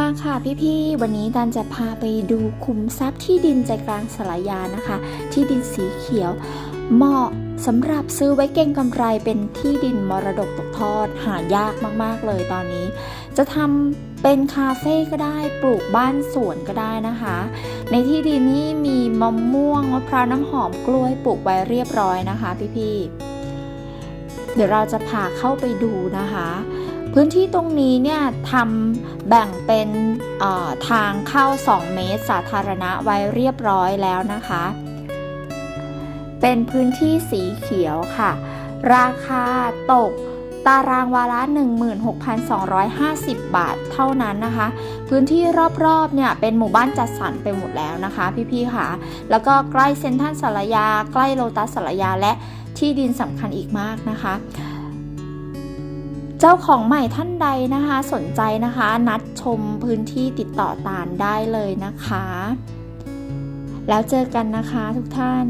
มาค่ะพี่ๆ วันนี้ดันจะพาไปดูคุ้มทรัพย์ที่ดินใจกลางสลายานะคะ ที่ดินสีเขียว เหมาะสำหรับซื้อไว้เก่งกำไรเป็นที่ดินมรดกตกทอด หายากมากๆเลยตอนนี้ จะทำเป็นคาเฟ่ก็ได้ปลูกบ้านสวนก็ได้นะคะ ในที่ดินนี้มีมะม่วงมะพร้าวน้ำหอมกล้วยปลูกไว้เรียบร้อยนะคะ พี่ๆ เดี๋ยวเราจะพาเข้าไปดูนะคะ พื้นที่ตรงนี้เนี่ยทำแบ่งเป็นทางเข้า 2 เมตร สาธารณะไว้เรียบร้อยแล้วนะคะ เป็นพื้นที่สีเขียวค่ะ ราคาตกตารางวาละ16,250 บาทเท่านั้นนะคะ พื้นที่รอบๆเนี่ยเป็นหมู่บ้านจัดสรรไปหมดแล้วนะคะ พี่ๆค่ะ แล้วก็ใกล้เซ็นทรัลสารยา ใกล้โลตัสสารยาและที่ดินสำคัญอีกมากนะคะ เจ้าของใหม่ท่านใดนะคะ สนใจนะคะ นัดชมพื้นที่ติดต่อตานได้เลยนะคะ แล้วเจอกันนะคะทุกท่าน